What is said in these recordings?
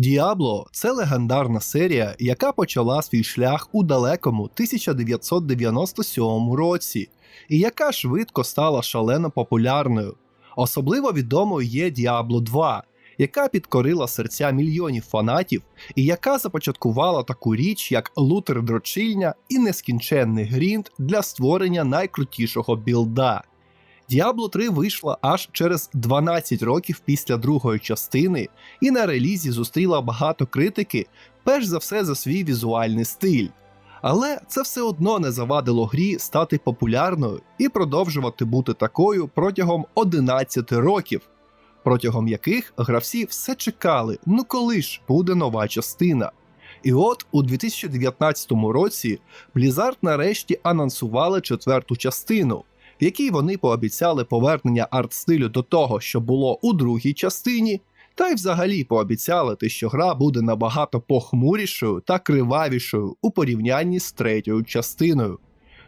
Діабло це легендарна серія, яка почала свій шлях у далекому 1997 році, і яка швидко стала шалено популярною. Особливо відомою є Діабло 2, яка підкорила серця мільйонів фанатів і яка започаткувала таку річ, як лутер дрочильня і нескінченний грінд для створення найкрутішого білда. Diablo 3 вийшла аж через 12 років після другої частини, і на релізі зустріла багато критики, перш за все за свій візуальний стиль. Але це все одно не завадило грі стати популярною і продовжувати бути такою протягом 11 років, протягом яких гравці все чекали, ну коли ж буде нова частина. І от у 2019 році Blizzard нарешті анонсували четверту частину в якій вони пообіцяли повернення арт-стилю до того, що було у другій частині, та й взагалі пообіцяли, те, що гра буде набагато похмурішою та кривавішою у порівнянні з третьою частиною.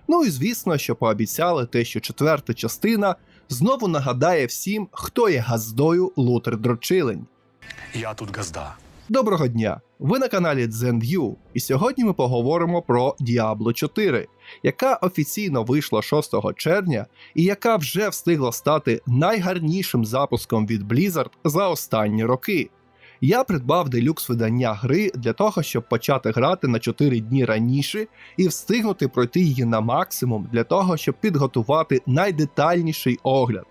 Ну і звісно, що пообіцяли те, що четверта частина знову нагадає всім, хто є газдою лутер дрочилень. Я тут газда. Доброго дня! Ви на каналі ZenView, і сьогодні ми поговоримо про Diablo 4, яка офіційно вийшла 6 червня і яка вже встигла стати найгарнішим запуском від Blizzard за останні роки. Я придбав делюкс видання гри для того, щоб почати грати на 4 дні раніше і встигнути пройти її на максимум для того, щоб підготувати найдетальніший огляд.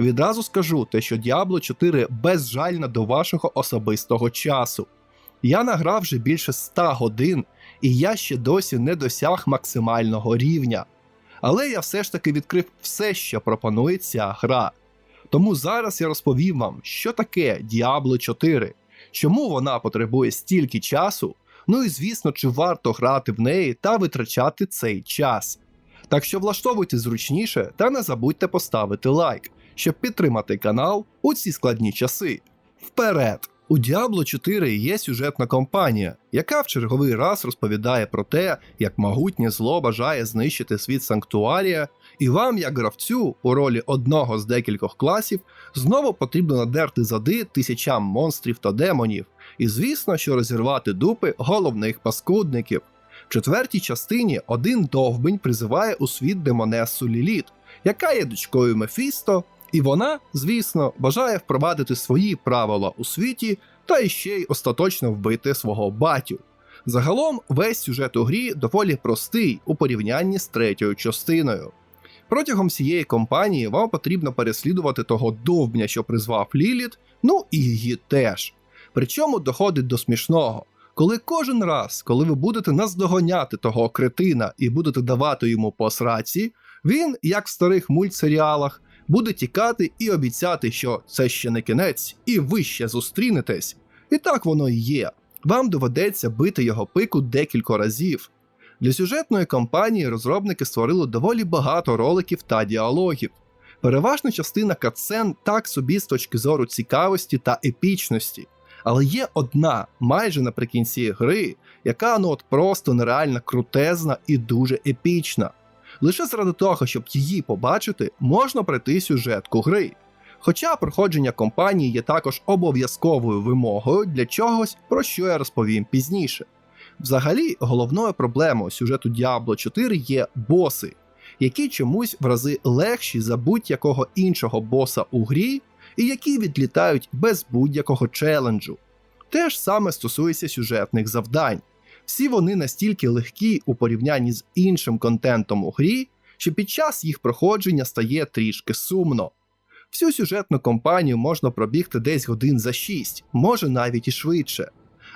Відразу скажу те, що Diablo 4 безжальна до вашого особистого часу. Я награв вже більше 100 годин, і я ще досі не досяг максимального рівня. Але я все ж таки відкрив все, що пропонує ця гра. Тому зараз я розповім вам, що таке Diablo 4, чому вона потребує стільки часу, ну і звісно, чи варто грати в неї та витрачати цей час. Так що влаштовуйте зручніше та не забудьте поставити лайк щоб підтримати канал у ці складні часи. Вперед! У Diablo 4 є сюжетна кампанія, яка в черговий раз розповідає про те, як могутнє зло бажає знищити світ Санктуарія, і вам, як гравцю, у ролі одного з декількох класів, знову потрібно надерти зади тисячам монстрів та демонів, і звісно, що розірвати дупи головних паскудників. В четвертій частині один довбень призиває у світ демонесу Ліліт, яка є дочкою Мефісто, і вона, звісно, бажає впровадити свої правила у світі та іще й остаточно вбити свого батю. Загалом весь сюжет у грі доволі простий у порівнянні з третьою частиною. Протягом всієї кампанії вам потрібно переслідувати того довбня, що призвав Ліліт, ну і її теж. Причому доходить до смішного, коли кожен раз, коли ви будете наздоганяти того кретина і будете давати йому по сраці, він, як в старих мультсеріалах, буде тікати і обіцяти, що це ще не кінець, і ви ще зустрінетесь. І так воно і є. Вам доведеться бити його пику декілька разів. Для сюжетної кампанії розробники створили доволі багато роликів та діалогів. Переважна частина катсцен так собі з точки зору цікавості та епічності. Але є одна, майже наприкінці гри, яка ну от просто нереально крутезна і дуже епічна. Лише заради того, щоб її побачити, можна пройти сюжетку гри. Хоча проходження компанії є також обов'язковою вимогою для чогось, про що я розповім пізніше. Взагалі, головною проблемою сюжету Diablo 4 є боси, які чомусь в рази легші за будь-якого іншого боса у грі, і які відлітають без будь-якого челенджу. Те ж саме стосується сюжетних завдань. Всі вони настільки легкі у порівнянні з іншим контентом у грі, що під час їх проходження стає трішки сумно. Всю сюжетну кампанію можна пробігти десь годин за 6, може навіть і швидше.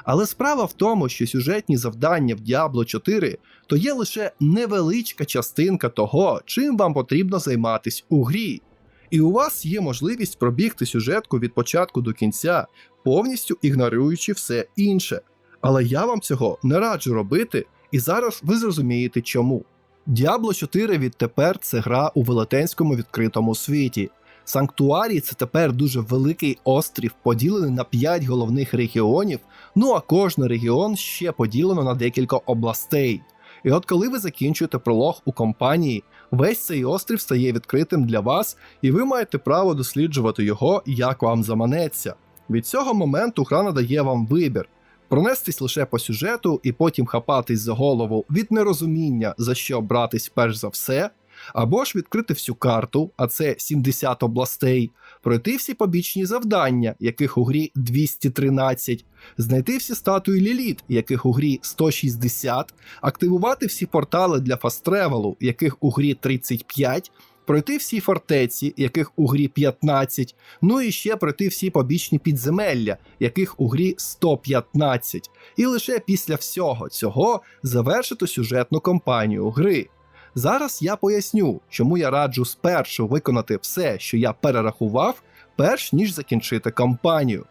Але справа в тому, що сюжетні завдання в Diablo 4 то є лише невеличка частинка того, чим вам потрібно займатись у грі. І у вас є можливість пробігти сюжетку від початку до кінця, повністю ігноруючи все інше. Але я вам цього не раджу робити, і зараз ви зрозумієте чому. Diablo 4 відтепер це гра у велетенському відкритому світі. Санктуарій це тепер дуже великий острів, поділений на 5 головних регіонів, ну а кожен регіон ще поділено на декілька областей. І от коли ви закінчуєте пролог у компанії, весь цей острів стає відкритим для вас, і ви маєте право досліджувати його, як вам заманеться. Від цього моменту гра надає вам вибір. Пронестись лише по сюжету і потім хапатись за голову від нерозуміння, за що братись перш за все, або ж відкрити всю карту, а це 70 областей, пройти всі побічні завдання, яких у грі 213, знайти всі статуї Ліліт, яких у грі 160, активувати всі портали для фастревелу, яких у грі 35, пройти всі фортеці, яких у грі 15, ну і ще пройти всі побічні підземелля, яких у грі 115, і лише після всього цього завершити сюжетну кампанію гри. Зараз я поясню, чому я раджу спершу виконати все, що я перерахував, перш ніж закінчити кампанію.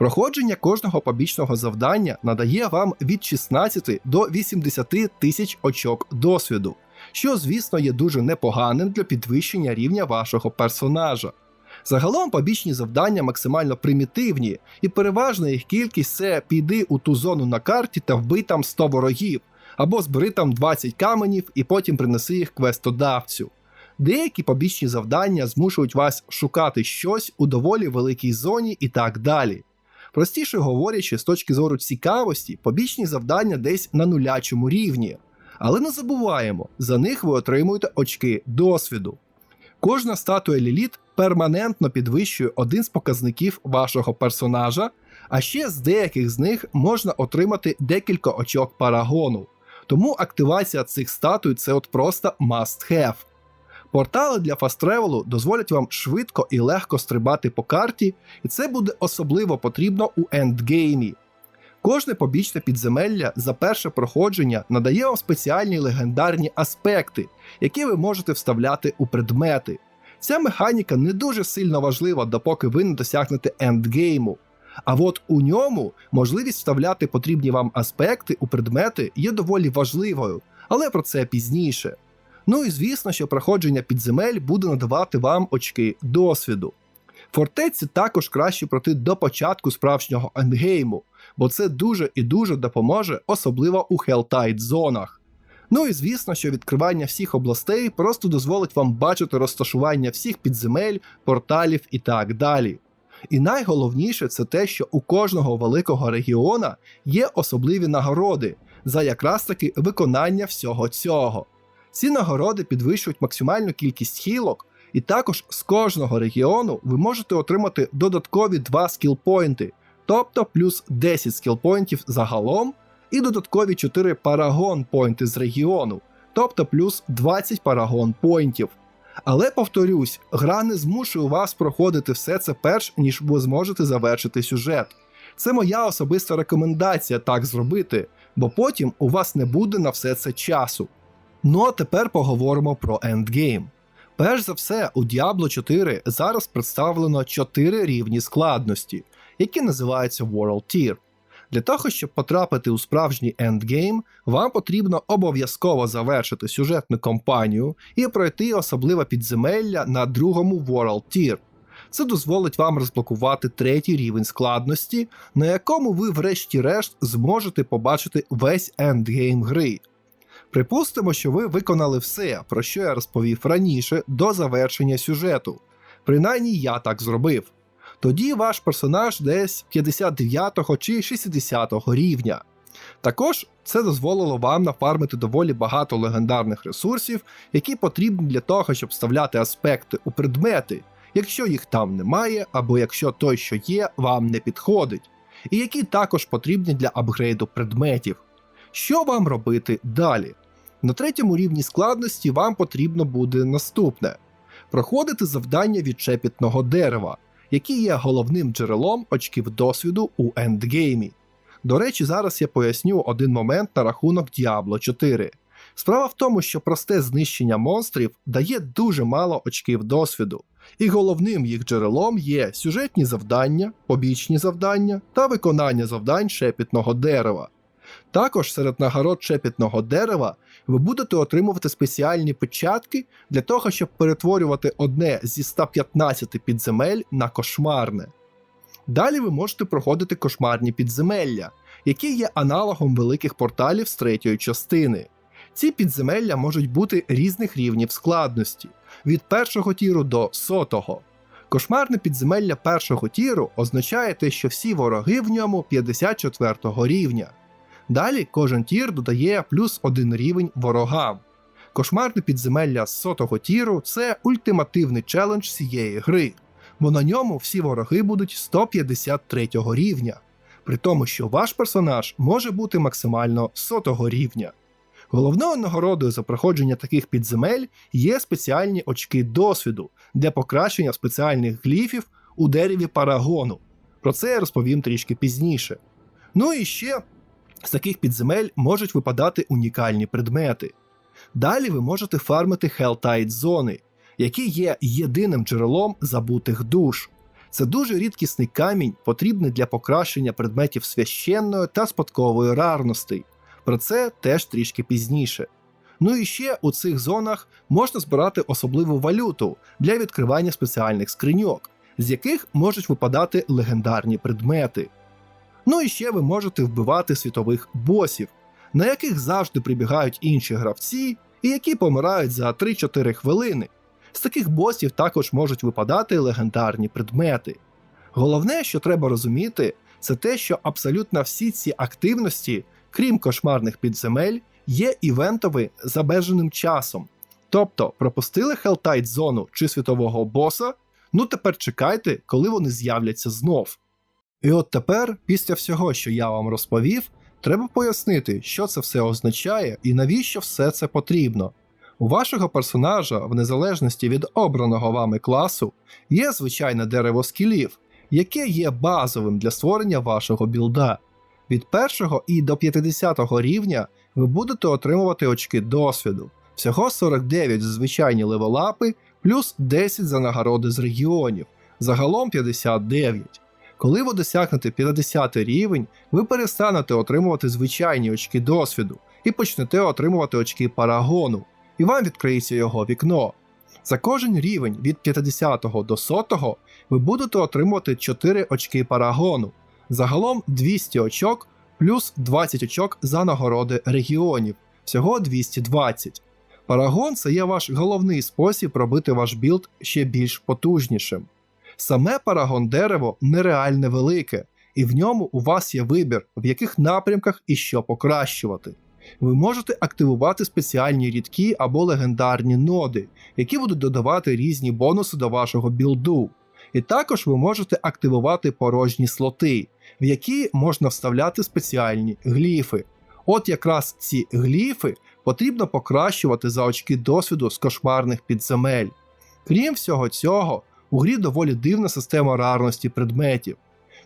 Проходження кожного побічного завдання надає вам від 16 до 80 тисяч очок досвіду, що, звісно, є дуже непоганим для підвищення рівня вашого персонажа. Загалом побічні завдання максимально примітивні, і переважна їх кількість це піди у ту зону на карті та вбий там 100 ворогів, або збери там 20 каменів і потім принеси їх квестодавцю. Деякі побічні завдання змушують вас шукати щось у доволі великій зоні і так далі. Простіше говорячи, з точки зору цікавості, побічні завдання десь на нулячому рівні. Але не забуваємо, за них ви отримуєте очки досвіду. Кожна статуя Ліліт перманентно підвищує один з показників вашого персонажа, а ще з деяких з них можна отримати декілька очок парагону. Тому активація цих статуй це от просто must have. Портали для фастревелу дозволять вам швидко і легко стрибати по карті, і це буде особливо потрібно у ендгеймі. Кожне побічне підземелля за перше проходження надає вам спеціальні легендарні аспекти, які ви можете вставляти у предмети. Ця механіка не дуже сильно важлива, допоки ви не досягнете ендгейму. А от у ньому можливість вставляти потрібні вам аспекти у предмети є доволі важливою, але про це пізніше. Ну і звісно, що проходження підземель буде надавати вам очки досвіду. Фортеці також краще пройти до початку справжнього ендгейму, бо це дуже і дуже допоможе, особливо у Helltide зонах. Ну і звісно, що відкривання всіх областей просто дозволить вам бачити розташування всіх підземель, порталів і так далі. І найголовніше це те, що у кожного великого регіона є особливі нагороди за якраз таки виконання всього цього. Ці нагороди підвищують максимальну кількість хілок, і також з кожного регіону ви можете отримати додаткові 2 скілпойнти, тобто плюс 10 скілпойнтів загалом, і додаткові 4 парагон пойнти з регіону, тобто плюс 20 парагон пойнтів. Але повторюсь, гра не змушує вас проходити все це перш ніж ви зможете завершити сюжет. Це моя особиста рекомендація так зробити, бо потім у вас не буде на все це часу. Ну а тепер поговоримо про ендгейм. Перш за все, у Diablo 4 зараз представлено 4 рівні складності, які називаються World Tier. Для того, щоб потрапити у справжній ендгейм, вам потрібно обов'язково завершити сюжетну кампанію і пройти особливе підземелля на другому World Tier. Це дозволить вам розблокувати третій рівень складності, на якому ви, врешті-решт, зможете побачити весь ендгейм гри. Припустимо, що ви виконали все, про що я розповів раніше, до завершення сюжету. Принаймні я так зробив. Тоді ваш персонаж десь 59 чи 60 рівня. Також це дозволило вам нафармити доволі багато легендарних ресурсів, які потрібні для того, щоб вставляти аспекти у предмети, якщо їх там немає, або якщо той, що є, вам не підходить, і які також потрібні для апгрейду предметів. Що вам робити далі? На третьому рівні складності вам потрібно буде наступне: проходити завдання від чепітного дерева, які є головним джерелом очків досвіду у ендгеймі. До речі, зараз я поясню один момент на рахунок Diablo 4. Справа в тому, що просте знищення монстрів дає дуже мало очків досвіду, і головним їх джерелом є сюжетні завдання, побічні завдання та виконання завдань шепітного дерева. Також серед нагород шепітного дерева ви будете отримувати спеціальні печатки для того, щоб перетворювати одне зі 115 підземель на кошмарне. Далі ви можете проходити кошмарні підземелля, які є аналогом великих порталів з третьої частини. Ці підземелля можуть бути різних рівнів складності від першого тіру до сотого. Кошмарне підземелля першого тіру означає те, що всі вороги в ньому 54 рівня. Далі кожен тір додає плюс один рівень ворогам. Кошмарне підземелля з сотого тіру це ультимативний челендж цієї гри, бо на ньому всі вороги будуть 153 рівня, при тому, що ваш персонаж може бути максимально сотого рівня. Головною нагородою за проходження таких підземель є спеціальні очки досвіду для покращення спеціальних гліфів у дереві парагону. Про це я розповім трішки пізніше. Ну і ще з таких підземель можуть випадати унікальні предмети. Далі ви можете фармити Helltide зони, які є єдиним джерелом забутих душ. Це дуже рідкісний камінь, потрібний для покращення предметів священної та спадкової рарностей. Про це теж трішки пізніше. Ну і ще у цих зонах можна збирати особливу валюту для відкривання спеціальних скриньок, з яких можуть випадати легендарні предмети. Ну і ще ви можете вбивати світових босів, на яких завжди прибігають інші гравці, і які помирають за 3-4 хвилини. З таких босів також можуть випадати легендарні предмети. Головне, що треба розуміти, це те, що абсолютно всі ці активності, крім кошмарних підземель, є івентові з обмеженим часом. Тобто пропустили Helltide зону чи світового боса, ну тепер чекайте, коли вони з'являться знов. І от тепер, після всього, що я вам розповів, треба пояснити, що це все означає і навіщо все це потрібно. У вашого персонажа, в незалежності від обраного вами класу, є звичайне дерево скілів, яке є базовим для створення вашого білда. Від 1 і до 50 рівня ви будете отримувати очки досвіду, всього 49 за звичайні левелапи, плюс 10 за нагороди з регіонів, загалом 59. Коли ви досягнете 50 рівень, ви перестанете отримувати звичайні очки досвіду і почнете отримувати очки парагону, і вам відкриється його вікно. За кожен рівень від 50 до 100 ви будете отримувати 4 очки парагону, загалом 200 очок плюс 20 очок за нагороди регіонів, всього 220. Парагон це є ваш головний спосіб робити ваш білд ще більш потужнішим. Саме парагон дерево нереальне велике, і в ньому у вас є вибір, в яких напрямках і що покращувати. Ви можете активувати спеціальні рідкі або легендарні ноди, які будуть додавати різні бонуси до вашого білду. І також ви можете активувати порожні слоти, в які можна вставляти спеціальні гліфи. От якраз ці гліфи потрібно покращувати за очки досвіду з кошмарних підземель. Крім всього цього, у грі доволі дивна система рарності предметів.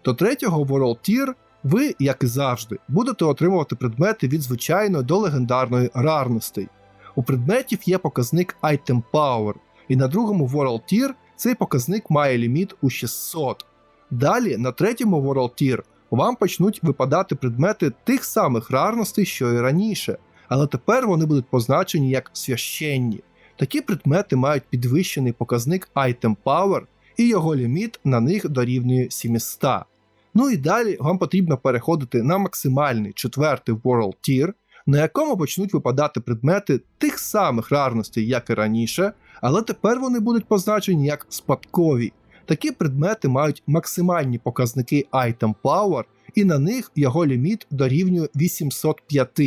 До третього World Tier ви, як і завжди, будете отримувати предмети від звичайної до легендарної рарностей. У предметів є показник Item Power, і на другому World Tier цей показник має ліміт у 600. Далі, на третьому World Tier вам почнуть випадати предмети тих самих рарностей, що і раніше, але тепер вони будуть позначені як священні. Такі предмети мають підвищений показник Item Power, і його ліміт на них дорівнює 700. Ну і далі вам потрібно переходити на максимальний четвертий World Tier, на якому почнуть випадати предмети тих самих рарностей, як і раніше, але тепер вони будуть позначені як спадкові. Такі предмети мають максимальні показники Item Power, і на них його ліміт дорівнює 805.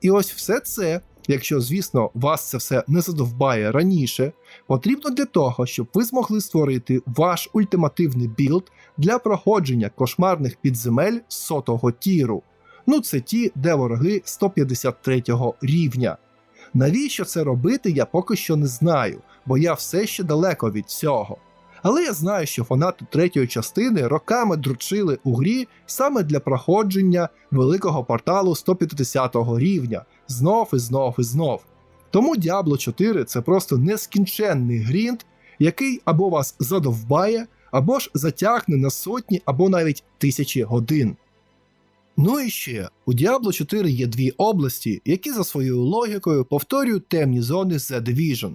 І ось все це, якщо, звісно, вас це все не задовбає раніше, потрібно для того, щоб ви змогли створити ваш ультимативний білд для проходження кошмарних підземель сотого тіру. Ну, це ті, де вороги 153 рівня. Навіщо це робити, я поки що не знаю, бо я все ще далеко від цього. Але я знаю, що фанати третьої частини роками дручили у грі саме для проходження великого порталу 150 рівня знов і знов і знов. Тому Diablo 4 це просто нескінченний грінд, який або вас задовбає, або ж затягне на сотні або навіть тисячі годин. Ну і ще, у Diablo 4 є дві області, які за своєю логікою повторюють темні зони The Division.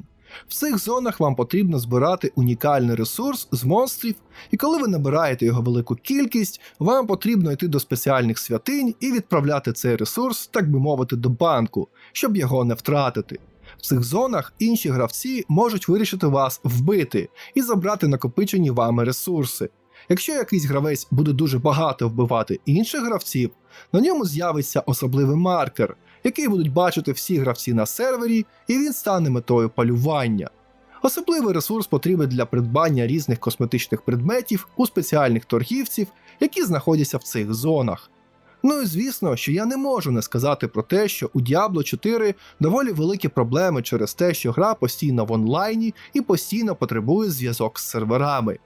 В цих зонах вам потрібно збирати унікальний ресурс з монстрів, і коли ви набираєте його велику кількість, вам потрібно йти до спеціальних святинь і відправляти цей ресурс, так би мовити, до банку, щоб його не втратити. В цих зонах інші гравці можуть вирішити вас вбити і забрати накопичені вами ресурси. Якщо якийсь гравець буде дуже багато вбивати інших гравців, на ньому з'явиться особливий маркер, який будуть бачити всі гравці на сервері, і він стане метою полювання. Особливий ресурс потрібен для придбання різних косметичних предметів у спеціальних торгівців, які знаходяться в цих зонах. Ну і звісно, що я не можу не сказати про те, що у Diablo 4 доволі великі проблеми через те, що гра постійно в онлайні і постійно потребує зв'язок з серверами.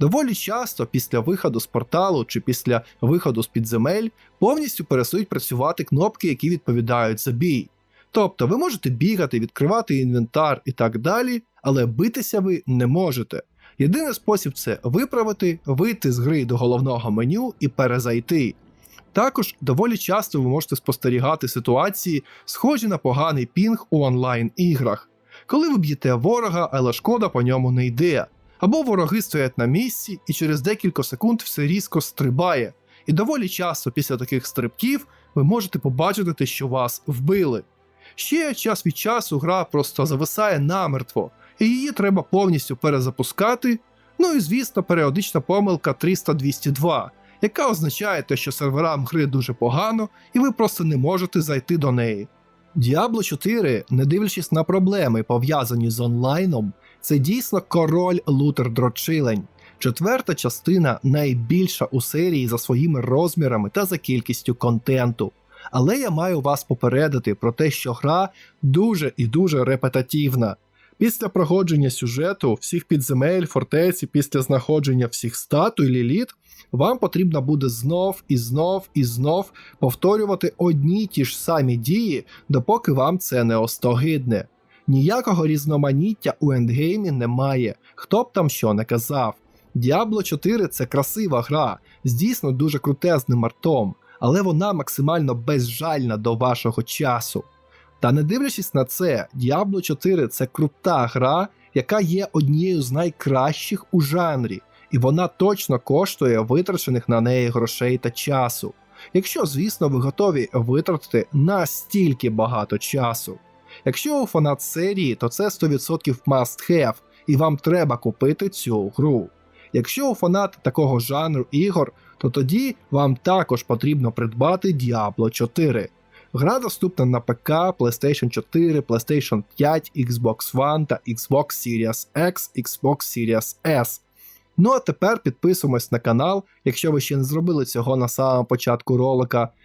Доволі часто після виходу з порталу чи після виходу з підземель повністю перестають працювати кнопки, які відповідають за бій. Тобто ви можете бігати, відкривати інвентар і так далі, але битися ви не можете. Єдиний спосіб це виправити, вийти з гри до головного меню і перезайти. Також доволі часто ви можете спостерігати ситуації, схожі на поганий пінг у онлайн-іграх, коли ви б'єте ворога, але шкода по ньому не йде, або вороги стоять на місці і через декілька секунд все різко стрибає. І доволі часто після таких стрибків ви можете побачити, те, що вас вбили. Ще час від часу гра просто зависає намертво, і її треба повністю перезапускати. Ну і звісно, періодична помилка 300-202, яка означає те, що серверам гри дуже погано, і ви просто не можете зайти до неї. Diablo 4, не дивлячись на проблеми, пов'язані з онлайном, це дійсно король лутер дрочилень. Четверта частина найбільша у серії за своїми розмірами та за кількістю контенту. Але я маю вас попередити про те, що гра дуже і дуже репетативна. Після проходження сюжету, всіх підземель, фортеці, після знаходження всіх статуй ліліт, вам потрібно буде знов і знов і знов повторювати одні ті ж самі дії, допоки вам це не остогидне. Ніякого різноманіття у ендгеймі немає, хто б там що не казав. Diablo 4 це красива гра з дійсно дуже крутезним артом, але вона максимально безжальна до вашого часу. Та не дивлячись на це, Diablo 4 це крута гра, яка є однією з найкращих у жанрі, і вона точно коштує витрачених на неї грошей та часу. Якщо, звісно, ви готові витратити настільки багато часу. Якщо фанат серії, то це 100% must have, і вам треба купити цю гру. Якщо фанат такого жанру ігор, то тоді вам також потрібно придбати Diablo 4. Гра доступна на ПК, PlayStation 4, PlayStation 5, Xbox One та Xbox Series X, Xbox Series S. Ну а тепер підписуємось на канал, якщо ви ще не зробили цього на самому початку ролика.